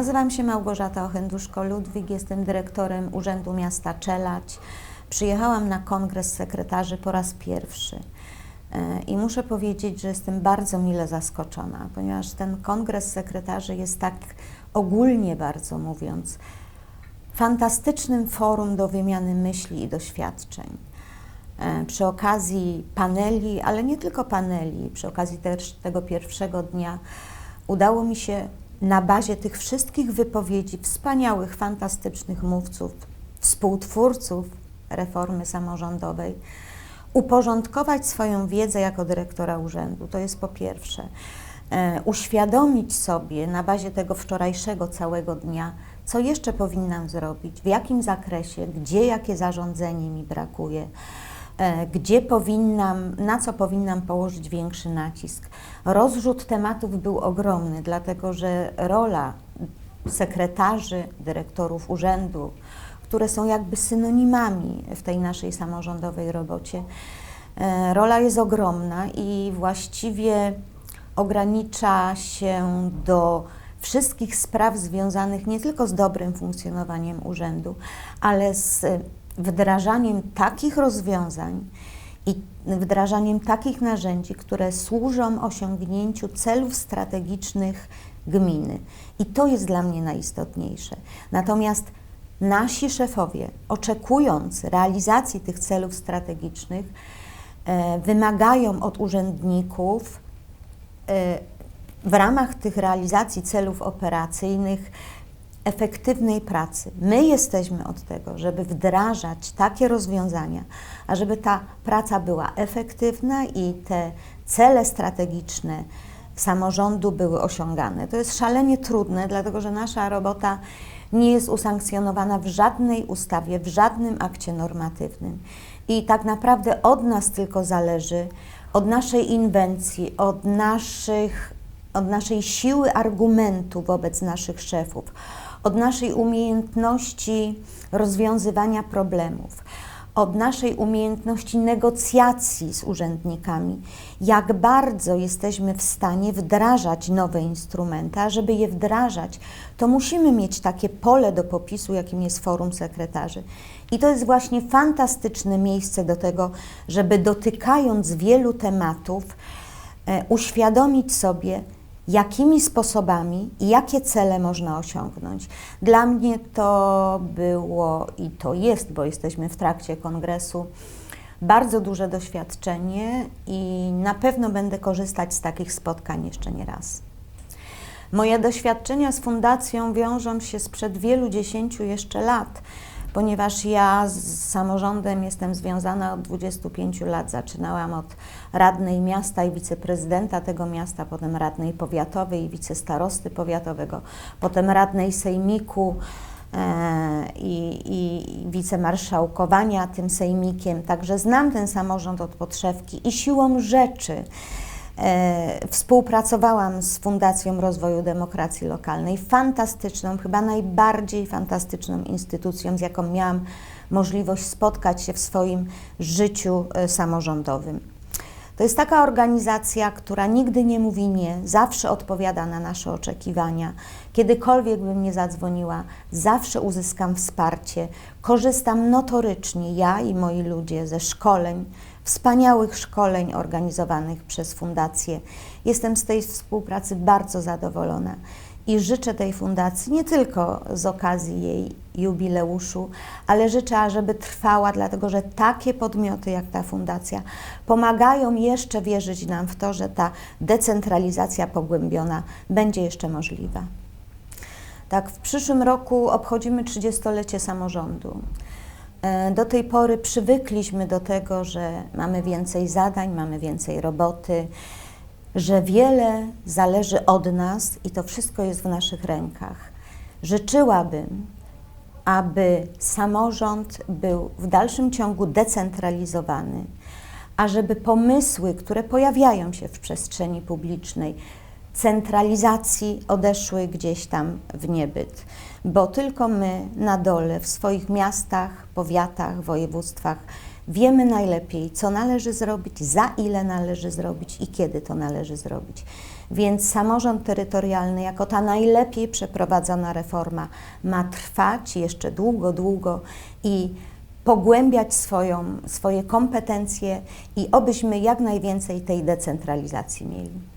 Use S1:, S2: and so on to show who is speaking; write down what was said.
S1: Nazywam się Małgorzata Ochenduszko-Ludwik, jestem dyrektorem Urzędu Miasta Czelać. Przyjechałam na kongres sekretarzy po raz pierwszy. E, I muszę powiedzieć, że jestem bardzo mile zaskoczona, ponieważ ten kongres sekretarzy jest tak ogólnie bardzo mówiąc, fantastycznym forum do wymiany myśli i doświadczeń. E, Przy okazji paneli, ale nie tylko paneli, przy okazji też tego pierwszego dnia udało mi się na bazie tych wszystkich wypowiedzi wspaniałych, fantastycznych mówców, współtwórców reformy samorządowej, uporządkować swoją wiedzę jako dyrektora urzędu. To jest po pierwsze. E, uświadomić sobie na bazie tego wczorajszego całego dnia, co jeszcze powinnam zrobić, w jakim zakresie, gdzie jakie zarządzenie mi brakuje, gdzie powinnam, na co powinnam położyć większy nacisk. Rozrzut tematów był ogromny, dlatego że rola sekretarzy, dyrektorów urzędu, które są jakby synonimami w tej naszej samorządowej robocie, e, rola jest ogromna i właściwie ogranicza się do wszystkich spraw związanych nie tylko z dobrym funkcjonowaniem urzędu, ale z wdrażaniem takich rozwiązań i wdrażaniem takich narzędzi, które służą osiągnięciu celów strategicznych gminy. I to jest dla mnie najistotniejsze. Natomiast nasi szefowie, oczekując realizacji tych celów strategicznych, e, wymagają od urzędników e, w ramach tych realizacji celów operacyjnych efektywnej pracy. My jesteśmy od tego, żeby wdrażać takie rozwiązania, a żeby ta praca była efektywna i te cele strategiczne samorządu były osiągane. To jest szalenie trudne, dlatego że nasza robota nie jest usankcjonowana w żadnej ustawie, w żadnym akcie normatywnym. I tak naprawdę od nas tylko zależy, od naszej inwencji, od, naszych, od naszej siły argumentu wobec naszych szefów, od naszej umiejętności rozwiązywania problemów, od naszej umiejętności negocjacji z urzędnikami, jak bardzo jesteśmy w stanie wdrażać nowe instrumenty, a żeby je wdrażać, to musimy mieć takie pole do popisu, jakim jest Forum Sekretarzy. I to jest właśnie fantastyczne miejsce do tego, żeby dotykając wielu tematów, e, uświadomić sobie, jakimi sposobami i jakie cele można osiągnąć. Dla mnie to było i to jest, bo jesteśmy w trakcie kongresu, bardzo duże doświadczenie i na pewno będę korzystać z takich spotkań jeszcze nie raz. Moje doświadczenia z fundacją wiążą się sprzed wielu dziesięciu jeszcze lat ponieważ ja z samorządem jestem związana od 25 lat. Zaczynałam od radnej miasta i wiceprezydenta tego miasta, potem radnej powiatowej i wicestarosty powiatowego, potem radnej sejmiku e, i, i wicemarszałkowania tym sejmikiem. Także znam ten samorząd od podszewki i siłą rzeczy współpracowałam z Fundacją Rozwoju Demokracji Lokalnej, fantastyczną, chyba najbardziej fantastyczną instytucją, z jaką miałam możliwość spotkać się w swoim życiu e, samorządowym. To jest taka organizacja, która nigdy nie mówi nie, zawsze odpowiada na nasze oczekiwania. Kiedykolwiek bym nie zadzwoniła, zawsze uzyskam wsparcie. Korzystam notorycznie, ja i moi ludzie, ze szkoleń, wspaniałych szkoleń organizowanych przez Fundację. Jestem z tej współpracy bardzo zadowolona i życzę tej fundacji nie tylko z okazji jej jubileuszu, ale życzę, żeby trwała, dlatego że takie podmioty jak ta fundacja pomagają jeszcze wierzyć nam w to, że ta decentralizacja pogłębiona będzie jeszcze możliwa. Tak, w przyszłym roku obchodzimy 30-lecie samorządu. E, do tej pory przywykliśmy do tego, że mamy więcej zadań, mamy więcej roboty, że wiele zależy od nas i to wszystko jest w naszych rękach. Życzyłabym, aby samorząd był w dalszym ciągu decentralizowany, a żeby pomysły, które pojawiają się w przestrzeni publicznej, centralizacji odeszły gdzieś tam w niebyt, bo tylko my na dole, w swoich miastach, powiatach, województwach Wiemy najlepiej, co należy zrobić, za ile należy zrobić i kiedy to należy zrobić. Więc samorząd terytorialny, jako ta najlepiej przeprowadzona reforma, ma trwać jeszcze długo, długo i pogłębiać swoją, swoje kompetencje i obyśmy jak najwięcej tej decentralizacji mieli.